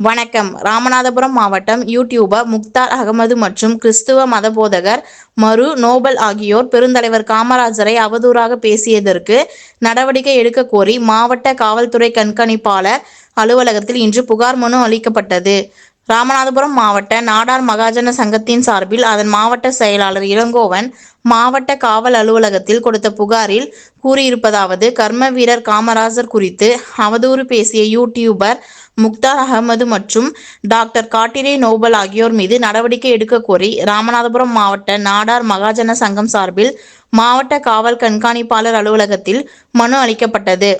வணக்கம். ராமநாதபுரம் மாவட்டம் யூடியூபர் முக்தார் அகமது மற்றும் கிறிஸ்துவ மதபோதகர் மரு நோபல் ஆகியோர் பெருந்தலைவர் காமராஜரை அவதூறாக பேசியதற்கு நடவடிக்கை எடுக்க கோரி மாவட்ட காவல்துறை கண்காணிப்பாளர் அலுவலகத்தில் இன்று புகார் மனு அளிக்கப்பட்டது. ராமநாதபுரம் மாவட்ட நாடார் மகாஜன சங்கத்தின் சார்பில் அதன் மாவட்ட செயலாளர் இளங்கோவன் மாவட்ட காவல் அலுவலகத்தில் கொடுத்த புகாரில் கூறியிருப்பதாவது கர்ம வீரர் காமராஜர் குறித்து அவதூறு பேசிய யூடியூபர் முக்தார் அகமது மற்றும் டாக்டர் காட்டிரே நோபல் ஆகியோர் மீது நடவடிக்கை எடுக்க கோரி ராமநாதபுரம் மாவட்ட நாடார் மகாஜன சங்கம் சார்பில் மாவட்ட காவல் கண்காணிப்பாளர் அலுவலகத்தில் மனு அளிக்கப்பட்டது.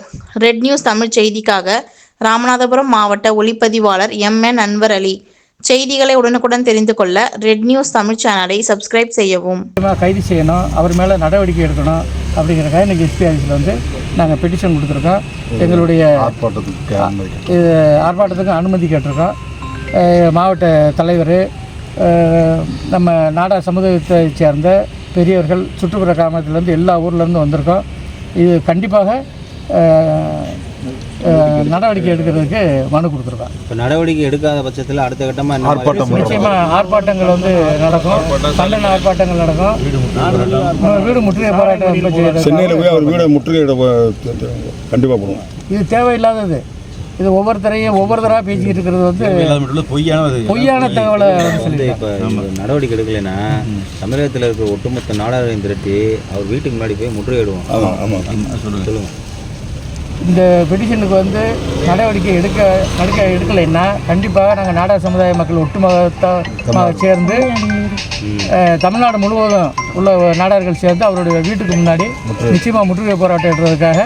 ரெட் நியூஸ் தமிழ் செய்திக்காக ராமநாதபுரம் மாவட்ட ஒளிப்பதிவாளர் எம். என். அன்வர் அலி. செய்திகளை உடனுக்குடன் தெரிந்து கொள்ள ரெட் நியூஸ் தமிழ் சேனலை சப்ஸ்கிரைப் செய்யவும். கைது செய்யணும் அவர் மேலே நடவடிக்கை எடுக்கணும். அப்படிங்கிறக்காக இன்றைக்கி எஸ்பி ஆஃபீஸில் வந்து நாங்கள் பெட்டிஷன் கொடுத்துருக்கோம். எங்களுடைய ஆர்ப்பாட்டத்துக்கு அனுமதி இது ஆர்ப்பாட்டத்துக்கு அனுமதி கேட்டிருக்கோம். மாவட்ட தலைவர் நம்ம நாடார் சமுதாயத்தை சேர்ந்த பெரியவர்கள் சுற்றுப்புற கிராமத்துலேருந்து எல்லா ஊர்லேருந்து வந்திருக்கோம். இது கண்டிப்பாக நடவடிக்கை எடுக்கிறதுக்கு மனு கொடுத்துருக்கோம் இப்போ நடவடிக்கை எடுக்காத பட்சத்தில் அடுத்த கட்டமாக ஆர்ப்பாட்டம் நிச்சயமாக ஆர்ப்பாட்டங்கள் வந்து நடக்கும். கண்டன ஆர்ப்பாட்டங்கள் நடக்கும். வீடு முற்றுகை போராட்டம். சென்னையில் போய் அவர் வீடை முற்றுகையிட கண்டிப்பாக போடுவோம் இது தேவையில்லாதது. இது ஒவ்வொருத்தரையும் ஒவ்வொருத்தராக பேசிக்கிட்டு இருக்கிறது வந்து பொய்யான தகவலை வந்து. இப்போ நடவடிக்கை எடுக்கலைன்னா தமிழகத்தில் இருக்கிற ஒட்டுமொத்த நாடாரையும் திரட்டி அவர் வீட்டுக்கு முன்னாடி போய் முற்றுகையிடுவோம். ஆமாம் ஆமாம் சொல்லுங்க. இந்த பெட்டிஷனுக்கு வந்து நடவடிக்கை எடுக்க எடுக்க எடுக்கலைன்னா கண்டிப்பாக நாங்கள் நாடார் சமுதாய மக்கள் ஒட்டுமொத்தமாக சேர்ந்து தமிழ்நாடு முழுவதும் உள்ள நாடார்கள் சேர்ந்து அவருடைய வீட்டுக்கு முன்னாடி நிச்சயமாக முற்றுகை போராட்டம் எடுக்கிறதுக்காக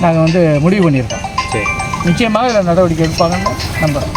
நாங்கள் வந்து முடிவு பண்ணியிருக்கோம். சரி. நிச்சயமாக இதில் நடவடிக்கை எடுப்பாங்கன்னு நம்புகிறோம்